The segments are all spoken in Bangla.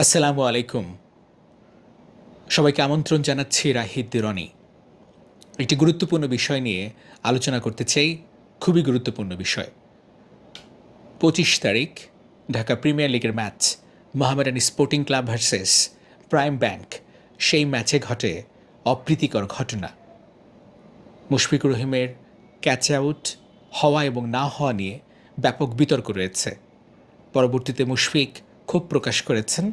আসসালামু আলাইকুম। সবাইকে আমন্ত্রণ জানাচ্ছি রাহিদ রনি। একটি গুরুত্বপূর্ণ বিষয় নিয়ে আলোচনা করতে চাই, খুবই গুরুত্বপূর্ণ বিষয়। পঁচিশ তারিখ, ঢাকা প্রিমিয়ার লিগের match Mohammedan sporting club versus prime bank. সেই ম্যাচে ঘটে অপ্রীতিকর ঘটনা। মুশফিকুর রহিমের ক্যাচ আউট হওয়া এবং না হওয়া নিয়ে ব্যাপক বিতর্ক রয়েছে। পরবর্তীতে মুশফিক ক্ষোভ প্রকাশ করেছেন।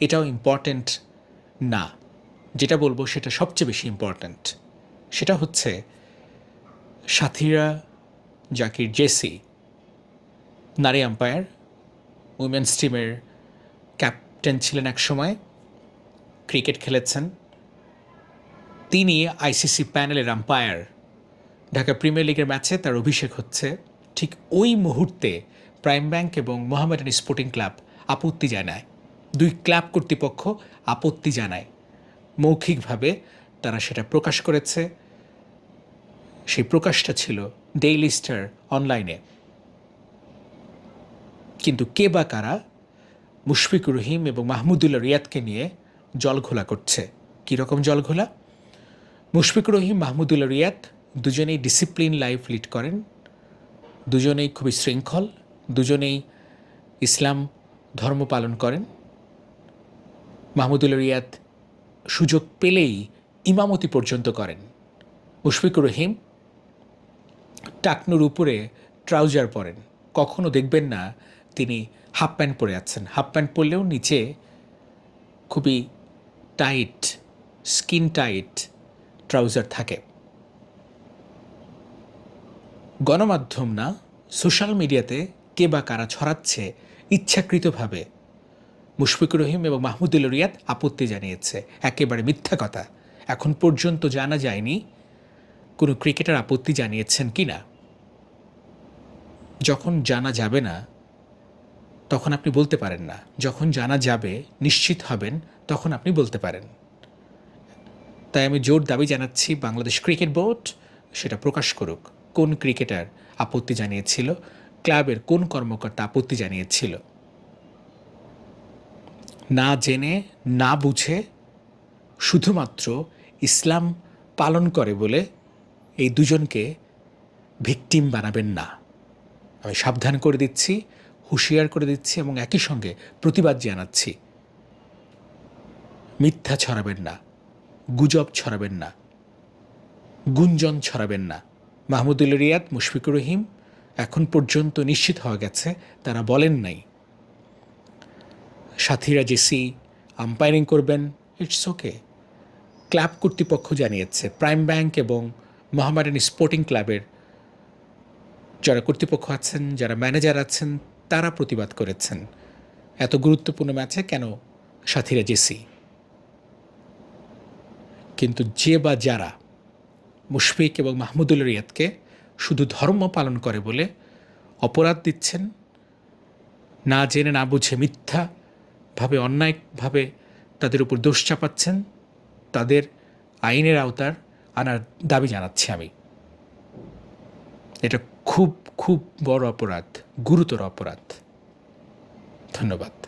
এটাও ইম্পর্ট্যান্ট না। যেটা বলব সেটা সবচেয়ে বেশি ইম্পর্ট্যান্ট সেটা হচ্ছে সাথীরা জাকির, জেসি, নারী আম্পায়ার উমেন্স টিমের ক্যাপ্টেন ছিলেন এক সময় ক্রিকেট খেলেছেন। তিনি আইসিসি প্যানেলের আম্পায়ার ঢাকা প্রিমিয়ার লিগের ম্যাচে তার অভিষেক হচ্ছে। ঠিক ওই মুহূর্তে প্রাইম ব্যাংক এবং মোহামেডান স্পোর্টিং ক্লাব আপত্তি জানায়। দুই ক্লাব কর্তৃপক্ষ আপত্তি জানায়। মৌখিকভাবে তারা সেটা প্রকাশ করেছে। সেই প্রকাশটা ছিল ডেইলি স্টার অনলাইনে কিন্তু কে বা কারা? মুশফিকুর রহিম এবং মাহমুদুল্লাহ রিয়াদকে নিয়ে জলঘোলা করছে। কীরকম জলঘোলা? মুশফিকুর রহিম, মাহমুদুল্লাহ রিয়াদ দুজনেই ডিসিপ্লিন লাইফ লিড করেন। দুজনেই খুবই শৃঙ্খল। দুজনেই ইসলাম ধর্ম পালন করেন। মাহমুদুল রিয়াদ সুযোগ পেলেই ইমামতি পর্যন্ত করেন। মুশফিকুর রহিম টাকনুর উপরে ট্রাউজার পরেন। কখনো দেখবেন না তিনি হাফ প্যান্ট পরে আছেন। হাফ প্যান্ট পরলেও নিচে খুবই টাইট, স্কিন টাইট ট্রাউজার থাকে। গণমাধ্যম না, সোশ্যাল মিডিয়াতে কে বা কারা ছড়াচ্ছে ইচ্ছাকৃতভাবে মুশফিকুর রহিম এবং মাহমুদুল রিয়াদ আপত্তি জানিয়েছে। একেবারে মিথ্যা কথা। এখন পর্যন্ত জানা যায়নি কোনো ক্রিকেটার আপত্তি জানিয়েছেন কি না। যখন জানা যাবে না, তখন আপনি বলতে পারেন না। যখন জানা যাবে, নিশ্চিত হবেন, তখন আপনি বলতে পারেন। তাই আমি জোর দাবি জানাচ্ছি, বাংলাদেশ ক্রিকেট বোর্ড সেটা প্রকাশ করুক। কোন ক্রিকেটার আপত্তি জানিয়েছিল? ক্লাবের কোন কর্মকর্তা আপত্তি জানিয়েছিল? না জেনে, না বুঝে শুধুমাত্র ইসলাম পালন করে বলে এই দুজনকে ভিকটিম বানাবেন না। আমি সাবধান করে দিচ্ছি, হুঁশিয়ার করে দিচ্ছি এবং একই সঙ্গে প্রতিবাদ জানাচ্ছি। মিথ্যা ছড়াবেন না, গুজব ছড়াবেন না, গুঞ্জন ছড়াবেন না। মাহমুদুল রিয়াদ, মুশফিকুর রহিম, এখন পর্যন্ত নিশ্চিত হওয়া গেছে, তারা বলেন নাই সাথীরা জেসি আম্পায়ারিং করবেন ইটস ওকে ক্লাব কর্তৃপক্ষ জানিয়েছে প্রাইম ব্যাংক এবং মোহামেডান স্পোর্টিং ক্লাবের যারা কর্তৃপক্ষ আছেন, যারা ম্যানেজার আছেন, তারা প্রতিবাদ করেছেন। এত গুরুত্বপূর্ণ ম্যাচে কেন সাথীরা জেসি কিন্তু যে বা যারা মুশফিক এবং মাহমুদুল রিয়াদকে শুধু ধর্ম পালন করে বলে অপরাধ দিচ্ছেন, না জেনে না বুঝে মিথ্যাভাবে অন্যায়ভাবে তাদের উপর দোষ চাপাচ্ছেন, তাদের আইনের আওতার আনার দাবি জানাচ্ছি আমি। এটা খুব খুব বড় অপরাধ, গুরুতর অপরাধ। ধন্যবাদ।